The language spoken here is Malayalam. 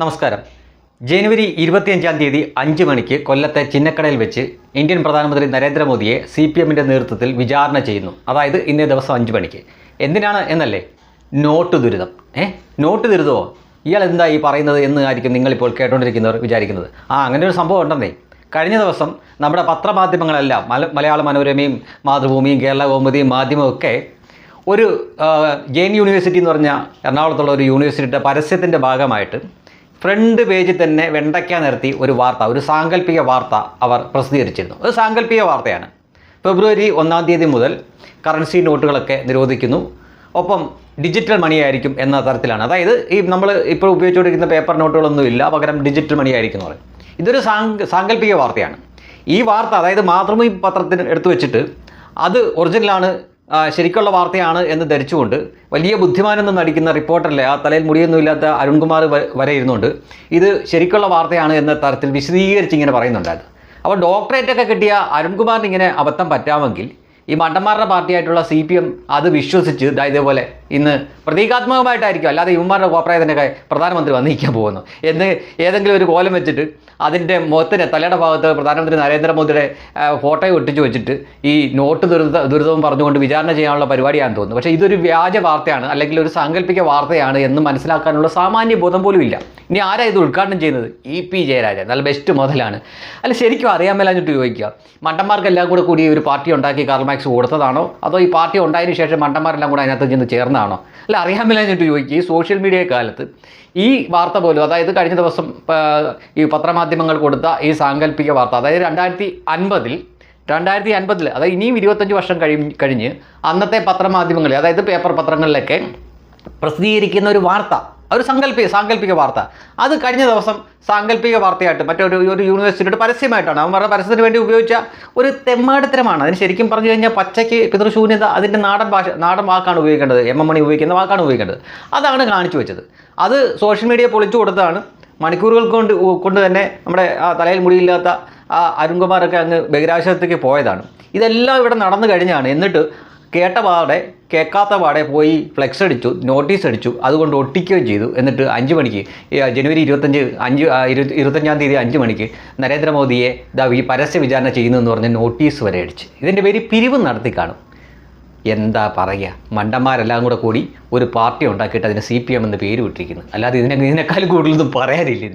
നമസ്കാരം. ജനുവരി ഇരുപത്തിയഞ്ചാം തീയതി അഞ്ച് മണിക്ക് കൊല്ലത്തെ ചിന്നക്കടയിൽ വെച്ച് ഇന്ത്യൻ പ്രധാനമന്ത്രി നരേന്ദ്രമോദിയെ സി പി എമ്മിന്റെ നേതൃത്വത്തിൽ വിചാരണ ചെയ്യുന്നു. അതായത് ഇന്നേ ദിവസം അഞ്ച് മണിക്ക്. എന്തിനാണ് എന്നല്ലേ? നോട്ട് ദുരിതം. ഏ? നോട്ട് ദുരിതമോ? ഇയാൾ എന്താ ഈ പറയുന്നത് എന്ന് ആയിരിക്കും നിങ്ങളിപ്പോൾ കേട്ടുകൊണ്ടിരിക്കുന്നവർ വിചാരിക്കുന്നത്. ആ അങ്ങനെ ഒരു സംഭവം ഉണ്ടെന്നേ. കഴിഞ്ഞ ദിവസം നമ്മുടെ പത്രമാധ്യമങ്ങളെല്ലാം മല മലയാള മനോരമയും മാതൃഭൂമിയും കേരള കൗമുദിയും മാധ്യമവും ഒക്കെ ഒരു ജെയിൻ യൂണിവേഴ്സിറ്റി എന്ന് പറഞ്ഞ എറണാകുളത്തുള്ള ഒരു യൂണിവേഴ്സിറ്റിയുടെ പരസ്യത്തിന്റെ ഭാഗമായിട്ട് ഫ്രണ്ട് പേജിൽ തന്നെ വെണ്ടയ്ക്ക നിർത്തി ഒരു വാർത്ത ഒരു സാങ്കല്പിക വാർത്ത അവർ പ്രസിദ്ധീകരിച്ചിരുന്നു. ഒരു സാങ്കല്പിക വാർത്തയാണ്. ഫെബ്രുവരി ഒന്നാം തീയതി മുതൽ കറൻസി നോട്ടുകളൊക്കെ നിരോധിക്കുന്നു. ഒപ്പം ഡിജിറ്റൽ മണി ആയിരിക്കും എന്ന തരത്തിലാണ്. അതായത് ഈ നമ്മൾ ഇപ്പോൾ ഉപയോഗിച്ചുകൊണ്ടിരിക്കുന്ന പേപ്പർ നോട്ടുകളൊന്നും ഇല്ല പകരം ഡിജിറ്റൽ മണി ആയിരിക്കും എന്ന് പറയും. ഇതൊരു സാങ്ക സാങ്കല്പിക വാർത്തയാണ്. ഈ വാർത്ത അതായത് മാതൃഭൂമി പത്രത്തിന് എടുത്തു വെച്ചിട്ട് അത് ഒറിജിനലാണ് ശരിക്കുള്ള വാർത്തയാണ് എന്ന് ധരിച്ചുകൊണ്ട് വലിയ ബുദ്ധിമാനെന്ന് നടിക്കുന്ന റിപ്പോർട്ടറിലെ ആ തലയിൽ മുടിയൊന്നുമില്ലാത്ത അരുൺകുമാർ വരെ ഇരുന്നുകൊണ്ട് ഇത് ശരിക്കുള്ള വാർത്തയാണ് എന്ന തരത്തിൽ വിശദീകരിച്ച് ഇങ്ങനെ പറയുന്നുണ്ടായിരുന്നു അപ്പോൾ ഡോക്ടറേറ്റ് ഒക്കെ കിട്ടിയ അരുൺകുമാറിന് ഇങ്ങനെ അബദ്ധം പറ്റാമെങ്കിൽ ഈ മണ്ടന്മാരുടെ പാർട്ടിയായിട്ടുള്ള സി പി എം അത് വിശ്വസിച്ച് ഇതാ ഇതേപോലെ ഇന്ന് പ്രതീകാത്മകമായിട്ടായിരിക്കും. അല്ലാതെ ഇവന്മാരുടെ കോപ്രായത്തിനൊക്കെ പ്രധാനമന്ത്രി വന്നിരിക്കാൻ പോകുന്നു. എന്ന് ഏതെങ്കിലും ഒരു കോലം വെച്ചിട്ട് അതിന്റെ മുഖത്തിന് തലയുടെ ഭാഗത്ത് പ്രധാനമന്ത്രി നരേന്ദ്രമോദിയുടെ ഫോട്ടോ ഒട്ടിച്ച് വെച്ചിട്ട് ഈ നോട്ട് ദുരിത ദുരിതവും പറഞ്ഞുകൊണ്ട് വിചാരണ ചെയ്യാനുള്ള പരിപാടിയാണെന്ന് തോന്നുന്നു. പക്ഷേ ഇതൊരു വ്യാജ വാർത്തയാണ് അല്ലെങ്കിൽ ഒരു സാങ്കല്പിക വാർത്തയാണ് എന്ന് മനസ്സിലാക്കാനുള്ള സാമാന്യ ബോധം പോലും ഇല്ല. ഇനി ആരാ ഇത് ഉദ്ഘാടനം ചെയ്യുന്നത്? E P Jayarajan. നല്ല ബെസ്റ്റ് മുതലാണ്. അല്ല ശരിക്കും അറിയാൻ മേലാഞ്ഞിട്ട് ചോദിക്കുക. മണ്ടന്മാർക്കെല്ലാം കൂടെ കൂടി ഒരു പാർട്ടി ഉണ്ടാക്കി കാർമാക്സ് കൊടുത്തതാണോ? അതോ ഈ പാർട്ടി ഉണ്ടായതിനു ശേഷം മണ്ടന്മാരെല്ലാം കൂടെ അതിനകത്ത് ചെന്ന് ചേർന്നതാണോ? അല്ല അറിയാൻ മേലാഞ്ഞിട്ട് ചോദിക്കുക ഈ സോഷ്യൽ മീഡിയ കാലത്ത് ഈ വാർത്ത പോലും അതായത് കഴിഞ്ഞ ദിവസം ഈ പത്രമാധ്യമങ്ങൾ കൊടുത്ത ഈ സാങ്കല്പിക വാർത്ത അതായത് രണ്ടായിരത്തി അൻപതിൽ രണ്ടായിരത്തി അൻപതിൽ അതായത് ഇനിയും ഇരുപത്തഞ്ച് വർഷം കഴി കഴിഞ്ഞ് അന്നത്തെ പത്രമാധ്യമങ്ങളിൽ അതായത് പേപ്പർ പത്രങ്ങളിലൊക്കെ പ്രസിദ്ധീകരിക്കുന്ന ഒരു വാർത്ത ഒരു സങ്കല്പിക സാങ്കല്പിക വാർത്ത. അത് കഴിഞ്ഞ ദിവസം സാങ്കല്പിക വാർത്തയായിട്ട് മറ്റൊരു ഒരു യൂണിവേഴ്സിറ്റിയുടെ പരസ്യമായിട്ടാണ്. അവൻ പറഞ്ഞ പരസ്യത്തിന് വേണ്ടി ഉപയോഗിച്ച ഒരു തെമ്മാടിത്തരമാണ്. അതിന് ശരിക്കും പറഞ്ഞു കഴിഞ്ഞാൽ പച്ചയ്ക്ക് പിതൃശൂന്യത അതിന്റെ നാടൻ ഭാഷ നാടൻ വാക്കാണ് ഉപയോഗിക്കേണ്ടത്. എം എം മണി ഉപയോഗിക്കുന്ന വാക്കാണ് ഉപയോഗിക്കേണ്ടത്. അതാണ് കാണിച്ചു വെച്ചത്. അത് സോഷ്യൽ മീഡിയ പൊളിച്ചു കൊടുത്തതാണ്. മണിക്കൂറുകൾ കൊണ്ട് കൊണ്ട് തന്നെ നമ്മുടെ ആ തലയിൽ മുടിയില്ലാത്ത ആ അരുൺകുമാറൊക്കെ അങ്ങ് ബഹിരാകാശത്തേക്ക് പോയതാണ്. ഇതെല്ലാം ഇവിടെ നടന്നു കഴിഞ്ഞാണ്. എന്നിട്ട് കേട്ട പാടെ കേൾക്കാത്ത പാടെ പോയി ഫ്ലെക്സ് അടിച്ചു നോട്ടീസ് അടിച്ചു അതുകൊണ്ട് ഒട്ടിക്കുകയും ചെയ്തു. എന്നിട്ട് അഞ്ച് മണിക്ക് ജനുവരി ഇരുപത്തഞ്ച് അഞ്ച് ഇരുപത്തഞ്ചാം തീയതി അഞ്ച് മണിക്ക് നരേന്ദ്രമോദിയെ ഇതാ ഈ പരസ്യ വിചാരണ ചെയ്യുന്നു എന്ന് പറഞ്ഞ് നോട്ടീസ് വരെ അടിച്ച്. ഇതിന്റെ പേര് പിരിവ് നടത്തി കാണും. എന്താ പറയുക? മണ്ടന്മാരെല്ലാം കൂടെ കൂടി ഒരു പാർട്ടി ഉണ്ടാക്കിയിട്ട് അതിന് സി പി എം എന്ന് പേര് വിട്ടിരിക്കുന്നു. അല്ലാതെ ഇതിനെ ഇതിനേക്കാൾ കൂടുതലൊന്നും പറയാനില്ല